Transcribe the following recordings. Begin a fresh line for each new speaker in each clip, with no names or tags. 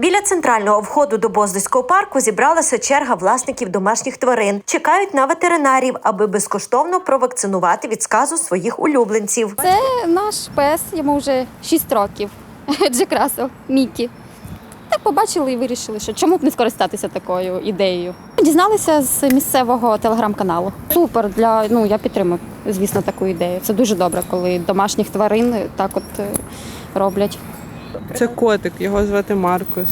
Біля центрального входу до Боздоського парку зібралася черга власників домашніх тварин. Чекають на ветеринарів, аби безкоштовно провакцинувати від сказу своїх улюбленців.
Це наш пес, йому вже 6 років. Джек Рассел, Мікі. Так побачили і вирішили, що чому б не скористатися такою ідеєю. Дізналися з місцевого телеграм-каналу. Супер для ну я підтримую, звісно, таку ідею. Це дуже добре, коли домашніх тварин так от е, роблять.
Це котик, його звати Маркус.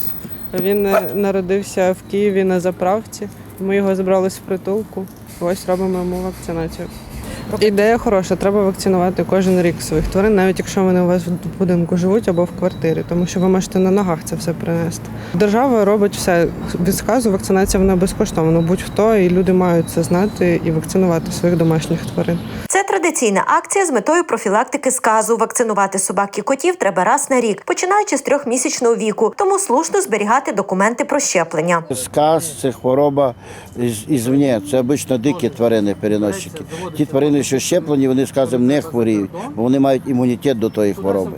Він народився в Києві на заправці. Ми його забрали з притулку. Ось робимо йому вакцинацію. Ідея хороша, треба вакцинувати кожен рік своїх тварин, навіть якщо вони у вас в будинку живуть або в квартирі, тому що ви можете на ногах це все принести. Держава робить все від сказу, вакцинація вона безкоштовна. Будь-хто і люди мають це знати і вакцинувати своїх домашніх тварин.
Це традиційна акція з метою профілактики сказу. Вакцинувати собак і котів треба раз на рік, починаючи з трьохмісячного віку. Тому слушно зберігати документи про щеплення.
Сказ це хвороба із, ізвні. Це обично дикі тварини, переносчики. Ті тварини, що щеплені, вони сказом не хворіють, бо вони мають імунітет до тої хвороби.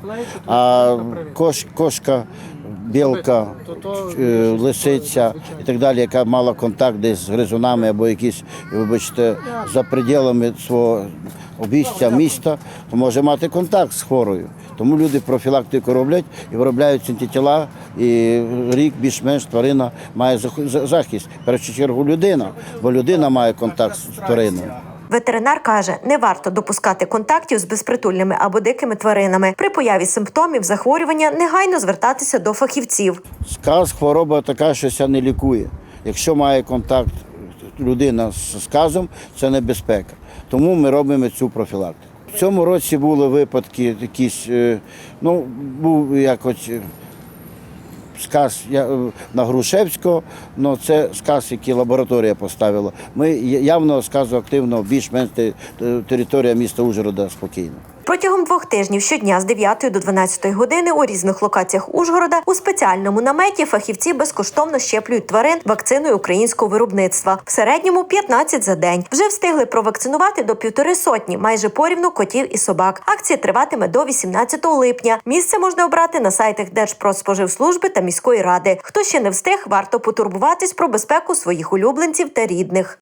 А кош, кошка, білка, е, лисиця і так далі, яка мала контакт десь з гризунами або якісь, вибачте, за пределами свого обійстя міста, то може мати контакт з хворою. Тому люди профілактику роблять і виробляють антитіла, і рік більш-менш тварина має захист. В першу чергу людина, бо людина має контакт з твариною.
Ветеринар каже, не варто допускати контактів з безпритульними або дикими тваринами. При появі симптомів захворювання негайно звертатися до фахівців.
Сказ хвороба така, що ся не лікує. Якщо має контакт людина з сказом, це небезпека. Тому ми робимо цю профілактику. В цьому році були випадки якісь, е, ну, був якось. Е, Сказ е, на Грушевського, але це сказ, який лабораторія поставила. Ми явно сказу активно, більш-менш те- територія міста Ужгорода спокійна.
Протягом двох тижнів щодня з 9 до 12 години у різних локаціях Ужгорода у спеціальному наметі фахівці безкоштовно щеплюють тварин вакциною українського виробництва. В середньому 15 за день. Вже встигли провакцинувати до півтори сотні, майже порівну котів і собак. Акція триватиме до 18 липня. Місце можна обрати на сайтах Держпродспоживслужби та міської ради. Хто ще не встиг, варто потурбуватись про безпеку своїх улюбленців та рідних.